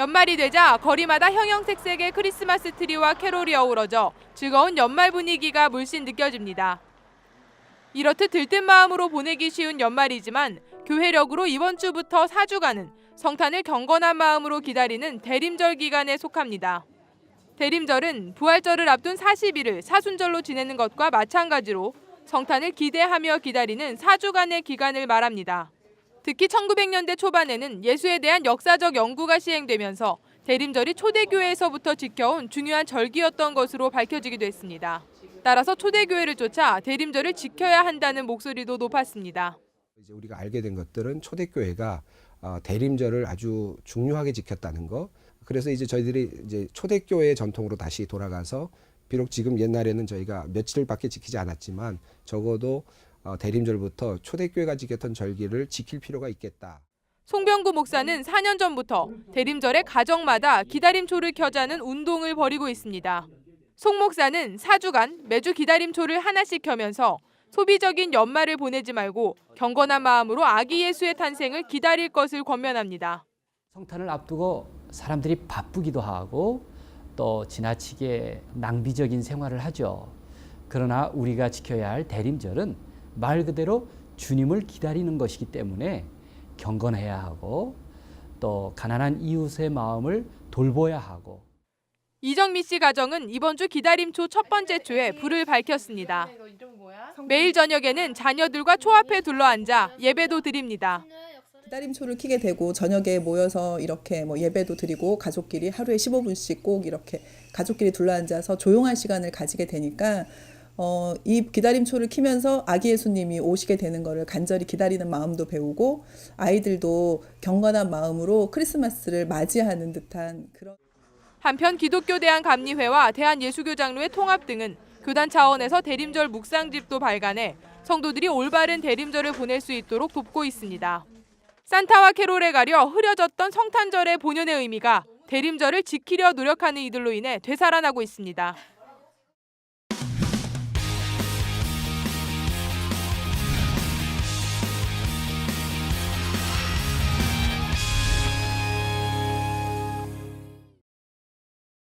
연말이 되자 거리마다 형형색색의 크리스마스 트리와 캐롤이 어우러져 즐거운 연말 분위기가 물씬 느껴집니다. 이렇듯 들뜬 마음으로 보내기 쉬운 연말이지만 교회력으로 이번 주부터 4주간은 성탄을 경건한 마음으로 기다리는 대림절 기간에 속합니다. 대림절은 부활절을 앞둔 40일을 사순절로 지내는 것과 마찬가지로 성탄을 기대하며 기다리는 4주간의 기간을 말합니다. 특히 1900년대 초반에는 예수에 대한 역사적 연구가 시행되면서 대림절이 초대교회에서부터 지켜온 중요한 절기였던 것으로 밝혀지기도 했습니다. 따라서 초대교회를 쫓아 대림절을 지켜야 한다는 목소리도 높았습니다. 이제 우리가 알게 된 것들은 초대교회가 어, 대림절을 아주 중요하게 지켰다는 거. 그래서 이제 저희들이 이제 초대교회의 전통으로 다시 돌아가서 비록 지금 옛날에는 저희가 며칠밖에 지키지 않았지만 적어도 어, 대림절부터 초대교회가 지켰던 절기를 지킬 필요가 있겠다. 송병구 목사는 4년 전부터 대림절에 가정마다 기다림초를 켜자는 운동을 벌이고 있습니다. 송 목사는 4주간 매주 기다림초를 하나씩 켜면서 소비적인 연말을 보내지 말고 경건한 마음으로 아기 예수의 탄생을 기다릴 것을 권면합니다. 성탄을 앞두고 사람들이 바쁘기도 하고 또 지나치게 낭비적인 생활을 하죠. 그러나 우리가 지켜야 할 대림절은 말 그대로 주님을 기다리는 것이기 때문에 경건해야 하고 또 가난한 이웃의 마음을 돌보야 하고 이정미 씨 가정은 이번 주 기다림초 첫 번째 초에 불을 밝혔습니다. 매일 저녁에는 자녀들과 초 앞에 둘러앉아 예배도 드립니다. 기다림초를 켜게 되고 저녁에 모여서 이렇게 뭐 예배도 드리고 가족끼리 하루에 15분씩 꼭 이렇게 가족끼리 둘러앉아서 조용한 시간을 가지게 되니까 어, 이 기다림초를 키면서 아기 예수님이 오시게 되는 것을 간절히 기다리는 마음도 배우고 아이들도 경건한 마음으로 크리스마스를 맞이하는 듯한 그런 한편 기독교 대한 감리회와 대한 예수교 장로회 통합 등은 교단 차원에서 대림절 묵상집도 발간해 성도들이 올바른 대림절을 보낼 수 있도록 돕고 있습니다. 산타와 캐롤에 가려 흐려졌던 성탄절의 본연의 의미가 대림절을 지키려 노력하는 이들로 인해 되살아나고 있습니다.